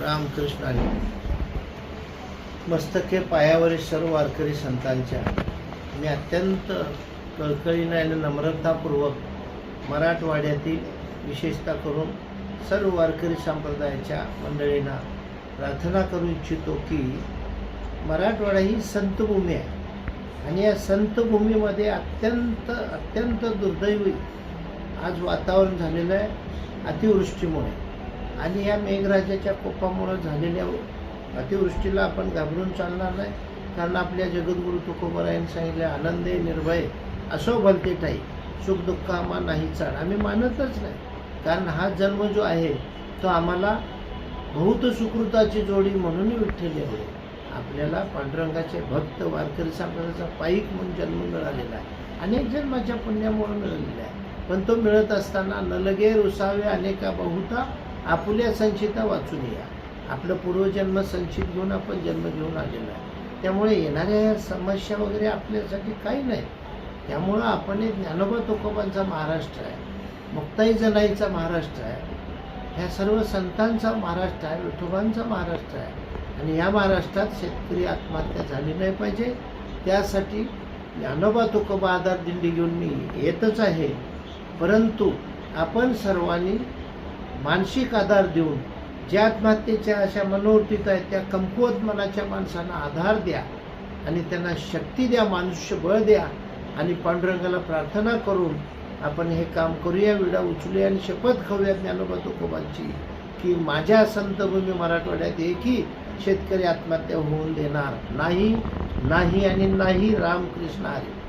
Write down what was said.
रामकृष्ण आले मस्तके पायावरील सर्व वारकरी संतांच्या. मी अत्यंत कळकळीनं आणि नम्रतापूर्वक मराठवाड्यातील विशेषतः करून सर्व वारकरी संप्रदायाच्या मंडळींना प्रार्थना करू इच्छितो की मराठवाडा ही संतभूमी आहे. आणि या संतभूमीमध्ये अत्यंत अत्यंत दुर्दैवी आज वातावरण झालेलं आहे अतिवृष्टीमुळे. आणि या मेघराजाच्या कोपामुळं झालेल्या अतिवृष्टीला आपण घाबरून चालणार नाही. कारण आपल्या जगद्गुरु तुकोबरायांनी सांगितले आनंदे निर्भय असो भलते ठाई सुख दुःख आम्हा नाही चाड आम्ही मानतच नाही. कारण हा जन्म जो आहे तो आम्हाला बहुत सुकृताची जोडी म्हणूनही विठ्ठल आहे. आपल्याला पांडुरंगाचे भक्त वारकरी संप्रदायाचा पायिक म्हणून जन्म मिळालेला आहे. अनेक जन्माच्या पुण्यामुळे मिळालेला आहे. पण तो मिळत असताना नलगे रुसावे अनेका बहुता आपुल्या संचिता वाचून या. आपलं पूर्वजन्म संचित घेऊन आपण जन्म घेऊन आलेलो आहे. त्यामुळे येणाऱ्या समस्या वगैरे आपल्यासाठी काही नाही. त्यामुळं आपण एक ज्ञानोबा तुकोबांचा महाराष्ट्र आहे. मुक्ताई जनाईचा महाराष्ट्र आहे. ह्या सर्व संतांचा महाराष्ट्र आहे विठोबांचा महाराष्ट्र आहे. आणि या महाराष्ट्रात शेतकरी आत्महत्या झाली नाही पाहिजे. त्यासाठी ज्ञानोबा तुकोबा आधार दिंडी घेऊन मी येतच आहे. परंतु आपण सर्वांनी मानसिक आधार देऊन ज्या आत्महत्येच्या अशा मनोवृत्तीत आहेत त्या कमकुवत मनाच्या माणसांना आधार द्या आणि त्यांना शक्ती द्या मनुष्यबळ द्या आणि पांडुरंगाला प्रार्थना करून आपण हे काम करूया विडा उचलूया आणि शपथ खाऊया ज्ञानोबा तुकोबांची की माझ्या संतभूमी मराठवाड्यात एकही शेतकरी आत्महत्या होऊन देणार नाही नाही आणि नाही. रामकृष्ण हरी.